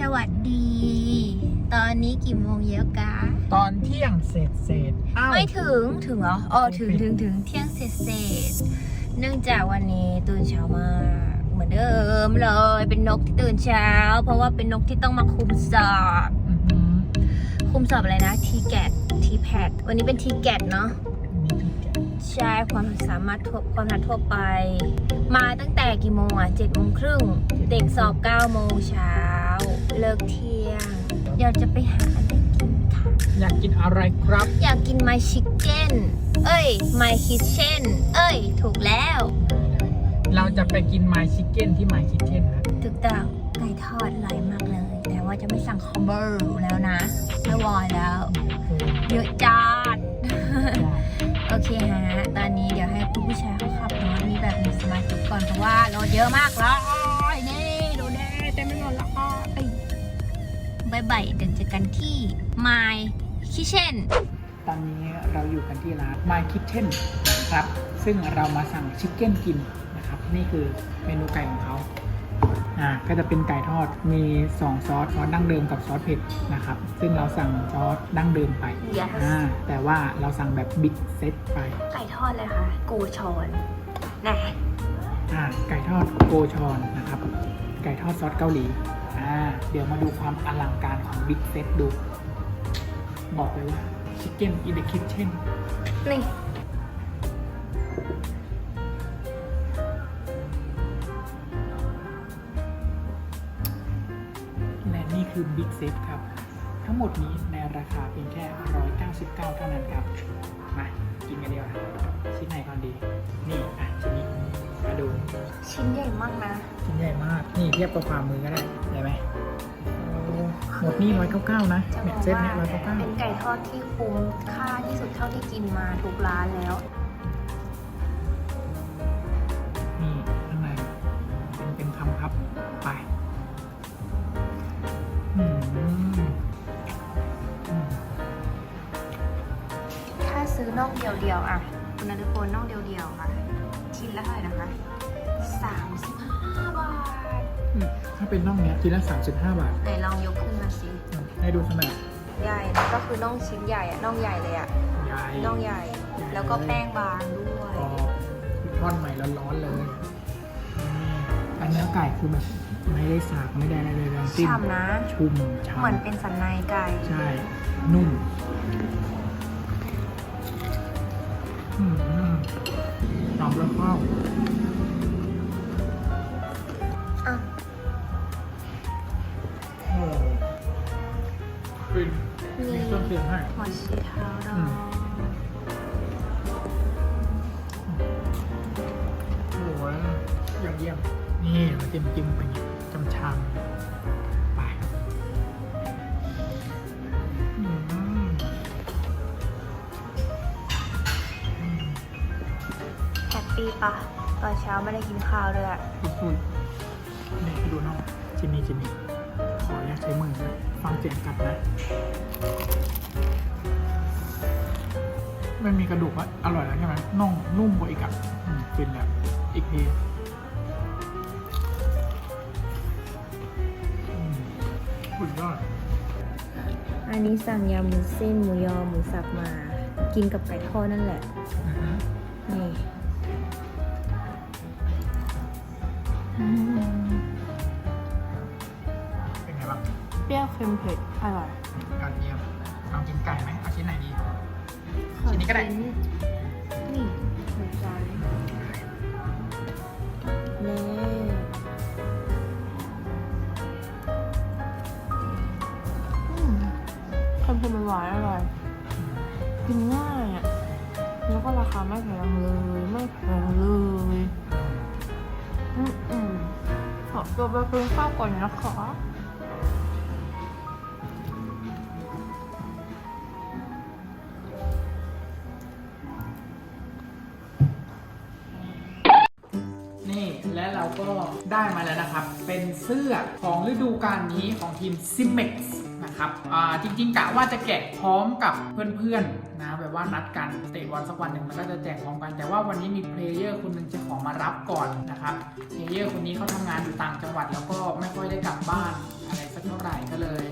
สวัสดี ตอนนี้กี่โมงเยอะกะตอนเที่ยงเศษเศษอ้าว ไม่ถึงถึงเหรออ๋อถึงถึงถึงเที่ยงเศษเศษเนื่องจากวันนี้ตื่นเช้ามาเหมือนเดิมเลย เป็นนกที่ตื่นเช้า เพราะว่าเป็นนกที่ต้องมาคุมสอบอื้อหือคุมสอบอะไรนะทีแกตทีแพดวันนี้เป็นทีแกตเนาะมีที่แกะใช่ความสามารถทั่วความถนัดทั่วไป มาตั้งแต่กี่โมงอะเจ็ดโมงครึ่งเด็กสอบเก้าโมงเช้า เลิกเที่ยงอยากจะไปหาอะไรกินค่ะ อยากกินอะไรครับ อยากกิน my chicken เอ้ย my kitchen เอ้ย ถูกแล้ว เราจะไปกินไมชิคเก้นที่ไมชิคเก้นนะถูกต้องไก่ทอดอร่อยมากเลย แต่ว่าจะไม่สั่งคอมเบอร์แล้วนะไม่วอยแล้ว เยอะจัด โอเคฮะ ตอนนี้เดี๋ยวให้คุณผู้ชายเขาขับรถมีแบบมีสมาธิก่อนเพราะว่ารถเยอะมากเลย บายบายเดี๋ยวเจอกันที่ my kitchen ตอนนี้เราอยู่กันที่ร้าน My Kitchen นะครับ ซึ่งเรามาสั่งชิคเก้นกินนะครับ นี่คือเมนูไก่ของเขาอ่าก็จะเป็นไก่ทอดมี 2 ซอสซอสดั้งเดิมกับซอสเผ็ดนะครับ ซึ่งเราสั่งซอสดั้งเดิมไป Yes อ่าแต่ว่าเราสั่งแบบบิ๊กเซตไป ไก่ทอดเลยค่ะกูชอนนะอ่าไก่ทอดโกชอนนะครับ ไก่ทอดซอสเกาหลี อ่าเดี๋ยวมาดูความอลังการของบิ๊กเซตดู บอกเลยว่า Chicken in the Kitchen นี่และนี่คือบิ๊กเซตครับ ทั้งหมดนี้ในราคาเพียงแค่ 199 เท่านั้นครับ มา กินกันดีกว่าชิ้นไหนก่อนดี ชิ้นใหญ่มากนะ ชิ้นใหญ่มาก นี่เทียบกับฝ่ามือก็ได้เห็นไหมโอ้หมดนี่199นะจะบเนี่อยกเซตว่าเนี้ยเป็น199ไก่ทอดที่คุ้มค่าที่สุดเท่าที่กินมาทุกร้านแล้ว นี่ข้างในเป็นเป็นคำครับไปอืมอืมถ้าซื้อน่องเดียวๆอะ คุณนันทพลน่องเดียวๆค่ะ ชิ้นละเท่าไหร่นะคะ 35 บาท อืมถ้าเป็นน่องเนี้ยชิ้นละ35 บาทไหนลองยกขึ้นมาสิอืมให้ดูขนาดใหญ่นะก็คือน่องชิ้นใหญ่อะน่องใหญ่เลยอะใหญ่น่องใหญ่ แล้วก็แป้งบางด้วยพอทอดใหม่ร้อนๆเลยนี่อันเนื้อไก่คือแบบไม่ได้สากไม่ได้อะไรเลยทั้งสิ้นฉ่ำนะ ชุ่มฉ่ำเหมือนเป็นสันในไก่ ใช่ นุ่มอืมหอมแล้วข้ เคียงให้หัวชีเท้าดออืงมโอ้ยยอดเยี่ยมนี่มาจิ้มจิ้มไปอย่างงี้จำชามไปอืมอืมแฮปปี้ปะตอนเช้าไม่ได้กินข้าวด้วยอะสุดๆนี่ดูน้องชิ้นนี้ชิ้นนี้ขออนุญาตใช้มือนะฟังเสียงกัดนะ ไม่มีกระดูกอะอร่อยแล้วใช่ไหมน่องนุ่มกว่าอีกอะอืมฟินแบบอีกทีอืมสุดยอดอันนี้สั่งยำหมูเส้นหมูยอหมูสับมา กินกับไก่ทอดนั่นแหละอือฮึนี่อืมเป็นไงบ้างเปรี้ยวเค็มเผ็ดอร่อยยอดเยี่ยมลองกินไก่ไหมเอาชิ้นไหนดี ชิ้นนี้ก็ได้ นี่หัวใจเน่อืมเค็มเค็มหวานๆอร่อย กินง่ายอะ แล้วก็ราคาไม่แพงเลย ไม่แพงเลย อืมอืมขอตัวไปกินข้าวก่อนนะคะ นะครับ เป็นเสื้อของฤดูกาลนี้ของทีม s i m e x นะครับจริงๆกะว่าจะแกะพร้อมกับเพื่อนๆนะแบบว่านัดกันเตะบอลสักวันหนึ่งแล้วก็จะแจกพร้อมกัน แต่ว่าวันนี้มีเพลเยอร์คนหนึงจะขอมารับก่อนนะครับเพลเยอร์คนนี้เขาทำงานอยู่ต่างจังหวัดแล้วก็ไม่ค่อยได้กลับบ้านอะไรสักเท่าไหร่ก็เลย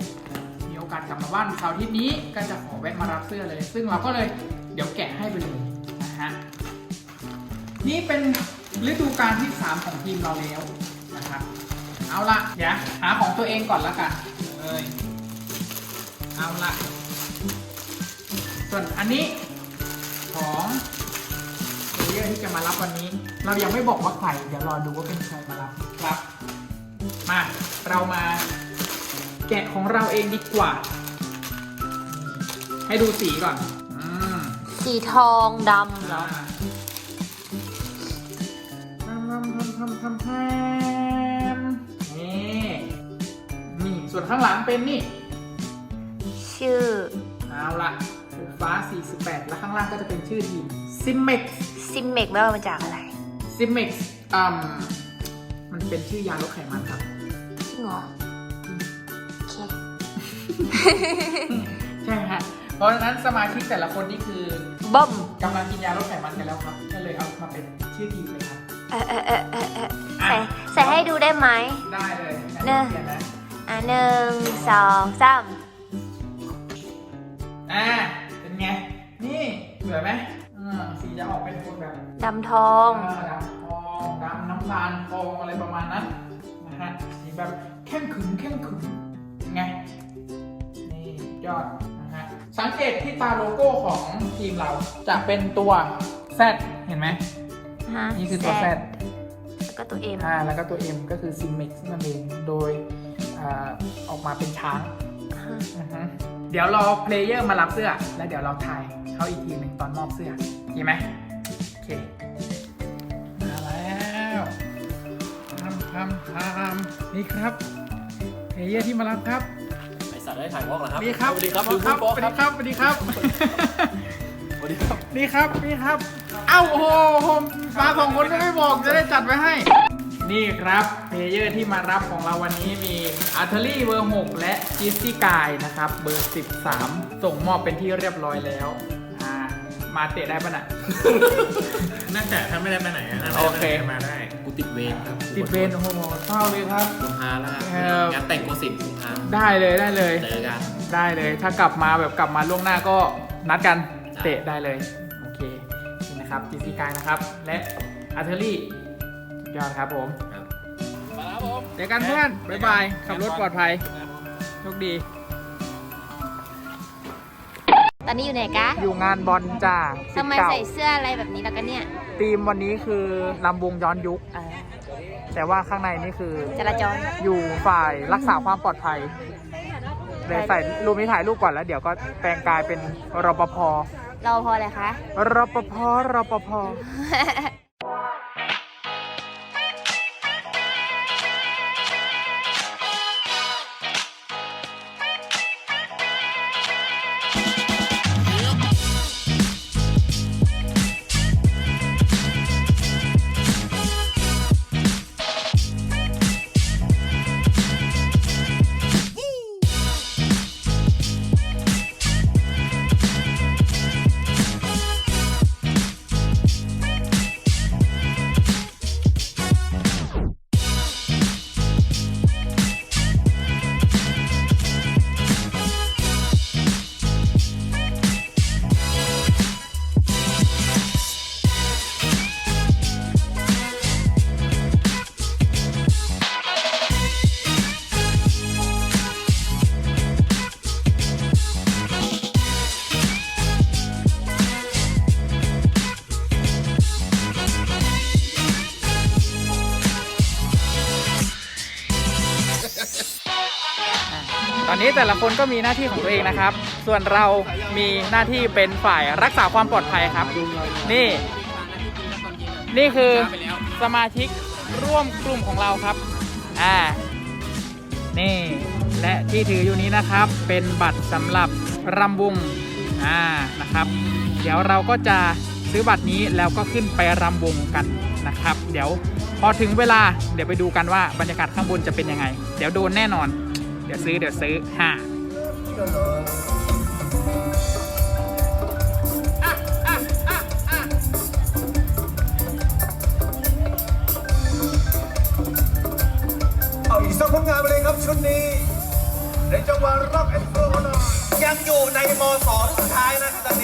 มีโอกาสกลับมาบ้านเสาร์ทิตย์นี้ก็จะขอแวะมารับเสื้อเลย ซึ่งเราก็เลยเดี๋ยวแกะให้ไปเลยนะฮะนี่เป็นฤดูกาลที่ 3 ของทีมเราแล้ว เอาละเดี๋ยวหาของตัวเองก่อนละกันเอ้ยเอาละส่วนอันนี้ของเพลเยอร์ที่จะมารับวันนี้ เรายังไม่บอกว่าใครเดี๋ยวรอดูว่าเป็นใครมารับครับมาเรามาแกะของเราเองดีกว่า ให้ดูสีก่อนอืมสีทองดำเหรอ ทำทำทำทำทำทำ ส่วนข้างหลังเป็นนี่ ชื่อ เอาละฟ้า 48 แล้วข้างล่างก็จะเป็นชื่อทีม Simex ซิมเมกไม่ว่ามาจากอะไร Simex อืมมันเป็นชื่อยาลดไขมันครับ จริงเหรอโอเค ใช่ฮะเพราะฉะนั้นสมาชิกแต่ละคนนี่คือบ้อมกำลังกินยาลดไขมันกันแล้วครับก็เลยเอามาเป็นชื่อทีมเลยครับ เออเออเออเออเออใส่ใส่ให้ดูได้ไหมได้เลยเนอะเขียนนะ อะหนึ่งสองสามอ่า เป็นไง นี่สวยไหมอ่าสีจะออกเป็นโทนแบบดำทอง เออดำทองดำน้ำตาลทองอะไรประมาณนั้นนะฮะ สีแบบเข้มขึงเข้มขึงไง นี่ยอดนะฮะ สังเกตที่ตาโลโก้ของทีมเราจะเป็นตัว Z เห็นไหม ฮะนี่คือตัว Z แล้วก็ตัวเอ็ม อ่าแล้วก็ตัว M ก็คือ Simex นั่นเอง โดย อ่าออกมาเป็นช้างอือฮึเดี๋ยวรอเพลเยอร์มารับเสื้อ แล้วเดี๋ยวเราถ่ายเขาอีกทีหนึ่งตอนมอบเสื้อดีไหมโอเค มาแล้วทำทำทำนี่ครับเพลเยอร์ที่มารับครับไอสัตว์ได้ถ่ายวอล์กเหรอครับนี่ครับสวัสดีครับสวัสดีครับดูสวัสดีครับสวัสดีครับ สวัสดีครับ นี่ครับนี่ครับ เอ้าโอ้โหผมมาสองคนก็ไม่บอกจะได้จัดไว้ให้ นี่ครับเพลเยอร์ที่มารับของเราวันนี้มีอาร์เทอรี่เบอร์ 6 และจิสซี่กายนะครับ เบอร์ 13 ส่งมอบเป็นที่เรียบร้อยแล้วอ่ามาเตะได้ปะน่ะ น่าจะถ้าไม่ได้ไปไหนอะน่าจะโอเค มาได้กูติดเวรครับติดเวรโอ้โหเศร้าเลยครับ กุมภาแล้วครับเอองานแต่งโกสิบกุมภาได้เลยได้เลย เจอกัน ได้เลย ถ้ากลับมาแบบกลับมาล่วงหน้าก็นัดกันจ้ะเตะได้เลย โอเค นี่นะครับจิสซี่กายนะครับ และอาร์เทอรี่ ยอดครับผมครับเจอกันเพื่อนบ๊ายบายขับรถปลอดภัยโชคดี ตอนนี้อยู่ไหนกะอยู่งานบอลจ้าทำไมใส่เสื้ออะไรแบบนี้แล้วกันเนี่ย ทีมวันนี้คือลำวงย้อนยุคเออแต่ว่าข้างในนี่คือจราจร อยู่ฝ่ายรักษาความปลอดภัยเลยใส่รูปนี้ถ่ายรูปก่อนแล้วเดี๋ยวก็แปลงกายเป็นรปภเราพออะไรคะรปภรปภ อนนี้แต่ละคนก็มีหน้าที่ของตัวเองนะครับ ส่วนเรามีหน้าที่เป็นฝ่ายรักษาความปลอดภัยครับ นี่ นี่คือสมาชิกร่วมกลุ่มของเราครับ อ่า นี่ และที่ถืออยู่นี้นะครับ เป็นบัตรสำหรับรำวง อ่า นะครับ เดี๋ยวเราก็จะซื้อบัตรนี้แล้วก็ขึ้นไปรำวงกันนะครับ เดี๋ยวพอถึงเวลาเดี๋ยวไปดูกันว่าบรรยากาศข้างบนจะเป็นยังไง เดี๋ยวโดนแน่นอน เดี๋ยวซื้อเดี๋ยวซื้อฮ่าเอาอีกสักผลงานไปเลยครับชุดนี้ ในจังหวะร็อกแอนด์โรลยังอยู่ในมสสุดท้ายนะครับตอนนี้